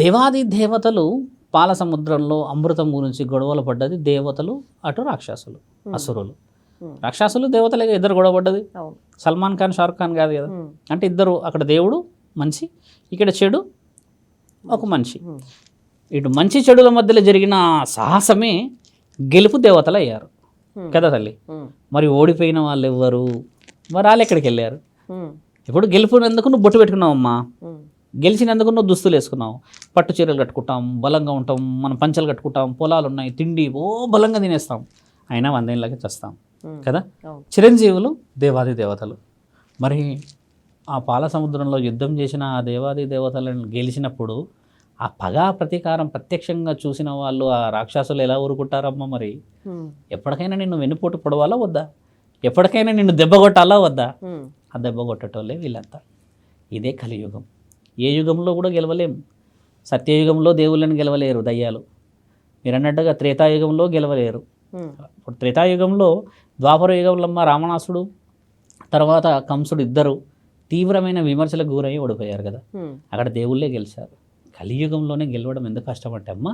దేవాది దేవతలు పాల సముద్రంలో అమృతం గురించి గొడవలు పడ్డది దేవతలు అటు రాక్షసులు అసురులు. రాక్షసులు దేవతలే ఇద్దరు గొడవ పడ్డది. సల్మాన్ ఖాన్ షారుఖ్ ఖాన్ కాదు కదా. అంటే ఇద్దరు అక్కడ దేవుడు మంచి ఇక్కడ చెడు ఒక మనిషి. ఇటు మంచి చెడుల మధ్యలో జరిగిన సాహసమే గెలుపు దేవతలు అయ్యారు. కదా తల్లి? మరి ఓడిపోయిన వాళ్ళు ఎవ్వరు మరి వాళ్ళు ఎక్కడికి వెళ్ళారు? ఇప్పుడు గెలుపునందుకు నువ్వు బొట్టు పెట్టుకున్నావమ్మా. గెలిచినందుకు నువ్వు దుస్తులు వేసుకున్నావు. పట్టు చీరలు కట్టుకుంటాం బలంగా ఉంటాం మనం పంచలు కట్టుకుంటాం పొలాలు ఉన్నాయి తిండి ఓ బలంగా తినేస్తాం. అయినా వందేళ్ళకి చస్తాం. కదా? చిరంజీవులు దేవాది దేవతలు. మరి ఆ పాల సముద్రంలో యుద్ధం చేసిన ఆ దేవాది దేవతలను గెలిచినప్పుడు ఆ పగ ప్రతీకారం ప్రత్యక్షంగా చూసిన వాళ్ళు ఆ రాక్షసులు ఎలా ఊరుకుంటారమ్మా మరి? ఎప్పటికైనా నిన్ను వెన్నుపోటు పొడవాలా వద్దా? ఎప్పటికైనా నిన్ను దెబ్బ కొట్టాలా వద్దా? ఆ దెబ్బ కొట్టేటోళ్ళే వీళ్ళంతా. ఇదే కలియుగం. ఏ యుగంలో కూడా గెలవలేం. సత్యయుగంలో దేవుళ్ళని గెలవలేరు దయ్యాలు. మీరు అన్నట్టుగా త్రేతాయుగంలో గెలవలేరు. ఇప్పుడు త్రేతాయుగంలో ద్వాపర యుగంలో అమ్మ రావణాసుడు తర్వాత కంసుడు ఇద్దరు తీవ్రమైన విమర్శలకు గురై ఓడిపోయారు కదా. అక్కడ దేవుళ్ళే గెలిచారు. కలియుగంలోనే గెలవడం ఎందుకు కష్టమంటే అమ్మ?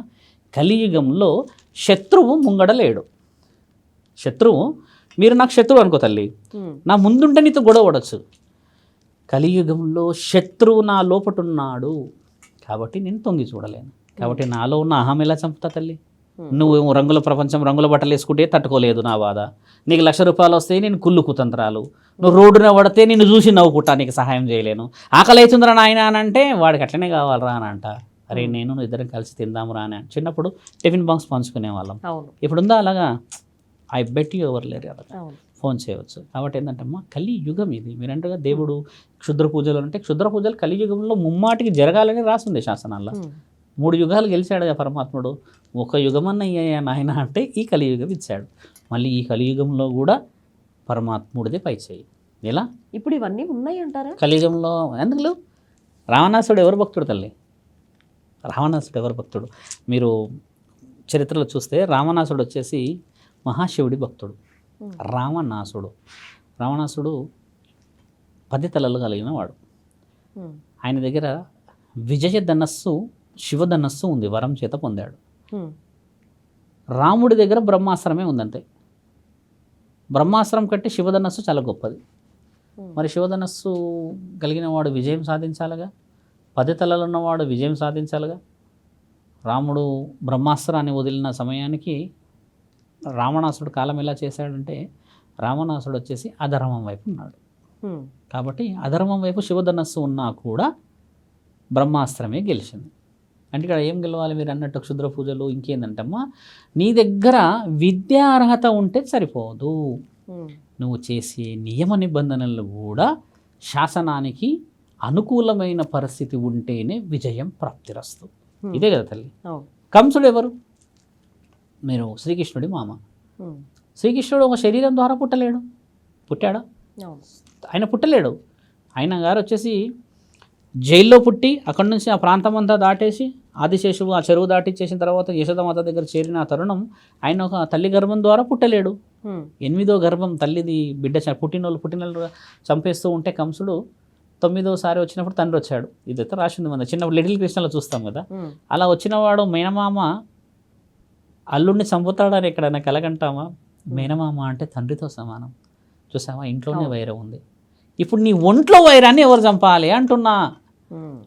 కలియుగంలో శత్రువు ముంగడలేడు. శత్రువు మీరు నాకు శత్రువు అనుకో తల్లి. నా ముందుంటే నీతో గొడవ పడవచ్చు కలియుగంలో శత్రువు నా లోపటున్నాడు. కాబట్టి నేను తొంగి చూడలేను. కాబట్టి నాలో ఉన్న అహం ఎలా చంపుతా తల్లి? Hmm. నువ్వు రంగుల ప్రపంచం రంగుల బట్టలు వేసుకుంటే తట్టుకోలేదు నా బాధ. నీకు లక్ష రూపాయలు వస్తే నేను కుళ్ళు కుతంత్రాలు. నువ్వు రోడ్డున పడితే నిన్ను చూసి నవ్వుకుంటా నీకు సహాయం చేయలేను. ఆకలి అవుతుందిరా నాయన అని అంటే వాడికి అట్లనే కావాలరా అని అంట. అరే నేను నువ్వు ఇద్దరం కలిసి తిందాము రా అని. చిన్నప్పుడు టిఫిన్ బాక్స్ పంచుకునే వాళ్ళం ఇప్పుడు ఉందా అలాగా? ఐ బెట్ యూ ఎవరు లేరు ఫోన్ చేయవచ్చు. కాబట్టి ఏంటంటే అమ్మా కలియుగం ఇది. మీరంటగా దేవుడు క్షుద్ర పూజలు అంటే క్షుద్ర పూజలు కలియుగంలో ముమ్మాటికి జరగాలని రాసింది శాసనాల్లో. మూడు యుగాలు గెలిచాడు పరమాత్ముడు. ఒక యుగమన్న నాయన అంటే ఈ కలియుగం ఇచ్చాడు. మళ్ళీ ఈ కలియుగంలో కూడా పరమాత్ముడిదే పై చేయి. ఎలా? ఇప్పుడు ఇవన్నీ ఉన్నాయి అంటారా? కలియుగంలో ఎందుకు? రావణాసుడు ఎవరు భక్తుడు తల్లి? రావణాసుడు ఎవరు భక్తుడు? మీరు చరిత్రలో చూస్తే రావణాసుడు వచ్చేసి మహాశివుడి భక్తుడు. రావణాసుడు. రావణాసుడు పది తలలు కలిగిన వాడు. ఆయన దగ్గర విజయ ధనస్సు శివధనస్సు ఉంది వరం చేత పొందాడు. రాముడి దగ్గర బ్రహ్మాస్త్రమే ఉందంతే. బ్రహ్మాస్త్రం కంటే శివధనస్సు చాలా గొప్పది. మరి శివధనస్సు కలిగిన వాడు విజయం సాధించాలిగా? పది తలలు ఉన్నవాడు విజయం సాధించాలిగా? రాముడు బ్రహ్మాస్త్రాన్ని వదిలిన సమయానికి రావణాసుడు కాలం ఎలా చేశాడంటే రావణాసుడు వచ్చేసి అధర్మం వైపు ఉన్నాడు. కాబట్టి అధర్మం వైపు శివధనస్సు ఉన్నా కూడా బ్రహ్మాస్త్రమే గెలిచింది. అంటే ఇక్కడ ఏం గెలవాలి మీరు అన్నట్టు క్షుద్ర పూజలు ఇంకేందంటమ్మా? నీ దగ్గర విద్యా అర్హత ఉంటే సరిపోదు. నువ్వు చేసే నియమ నిబంధనలు కూడా శాసనానికి అనుకూలమైన పరిస్థితి ఉంటేనే విజయం ప్రాప్తిరస్తు. ఇదే కదా తల్లి. కంసుడు ఎవరు? మీరు శ్రీకృష్ణుడి మామ. శ్రీకృష్ణుడు ఒక శరీరం ద్వారా పుట్టలేడు. పుట్టాడా? ఆయన పుట్టలేడు. ఆయన గారు వచ్చేసి జైల్లో పుట్టి అక్కడి నుంచి ఆ ప్రాంతం అంతా దాటేసి ఆదిశేషువు ఆ చెరువు దాటిచ్చేసిన తర్వాత యశోదమాత దగ్గర చేరిన తరుణం ఆయన ఒక తల్లి గర్భం ద్వారా పుట్టలేడు. ఎనిమిదో గర్భం తల్లిది బిడ్డ పుట్టినోళ్ళు పుట్టినోళ్ళు చంపేస్తూ ఉంటే కంసుడు తొమ్మిదోసారి వచ్చినప్పుడు తండ్రి వచ్చాడు. ఇదైతే రాసింది మన చిన్నప్పుడు లిటిల్ కృష్ణలో చూస్తాం కదా. అలా వచ్చినవాడు మేనమామ అల్లుడిని చంపుతాడని ఎక్కడైనా కలగంటామా మేనమామ అంటే తండ్రితో సమానం. చూసావా? ఇంట్లోనే. వైరం ఉంది. ఇప్పుడు నీ ఒంట్లో వైరాన్ని ఎవరు చంపాలి అంటున్నా.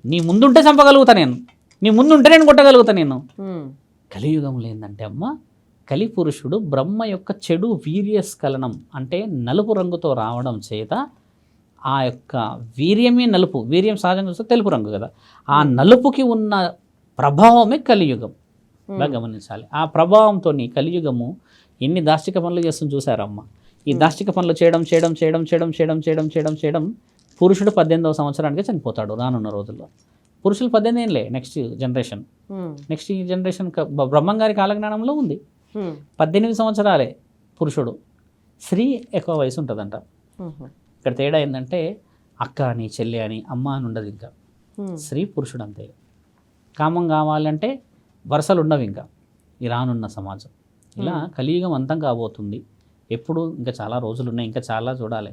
నీ ముందుంటే చంపగలుగుతా నేను. నీ ముందుంటే నేను కొట్టగలుగుతా నేను. ఉమ్, కలియుగంలో ఏంటంటే అమ్మ కలి పురుషుడు బ్రహ్మ యొక్క చెడు వీర్యస్ఖలనం అంటే నలుపు రంగుతో రావడం చేత ఆ యొక్క వీర్యమే నలుపు. వీర్యం సహజంగా చూస్తే తెలుపు రంగు కదా. ఆ నలుపుకి ఉన్న ప్రభావమే కలియుగం. బాగా గమనించాలి. ఆ ప్రభావంతో కలియుగము ఎన్ని దాష్టిక పనులు చేస్తుంది చూసారమ్మ. ఈ దాష్టిక పనులు చేయడం చేయడం చేయడం చేయడం చేయడం చేయడం చేయడం చేయడం పురుషుడు పద్దెనిమిదవ సంవత్సరానికి చనిపోతాడు రానున్న రోజుల్లో. పురుషులు పద్దెనిమిది ఏంలే నెక్స్ట్ జనరేషన్ నెక్స్ట్ ఈ జనరేషన్ బ్రహ్మంగారి కాలజ్ఞానంలో ఉంది. పద్దెనిమిది సంవత్సరాలే పురుషుడు. స్త్రీ ఎక్కువ వయసు ఉంటుందంట. ఇక్కడ తేడా ఏంటంటే అక్క అని చెల్లి అని అమ్మ అని ఉండదు ఇంకా. స్త్రీ పురుషుడు అంతే. కామం కావాలంటే వరుసలు ఉండవు ఇంకా ఈ రానున్న సమాజం. ఇలా కలియుగం అంతం కాబోతుంది. ఎప్పుడు ఇంకా చాలా రోజులు ఉన్నాయి ఇంకా చాలా చూడాలి.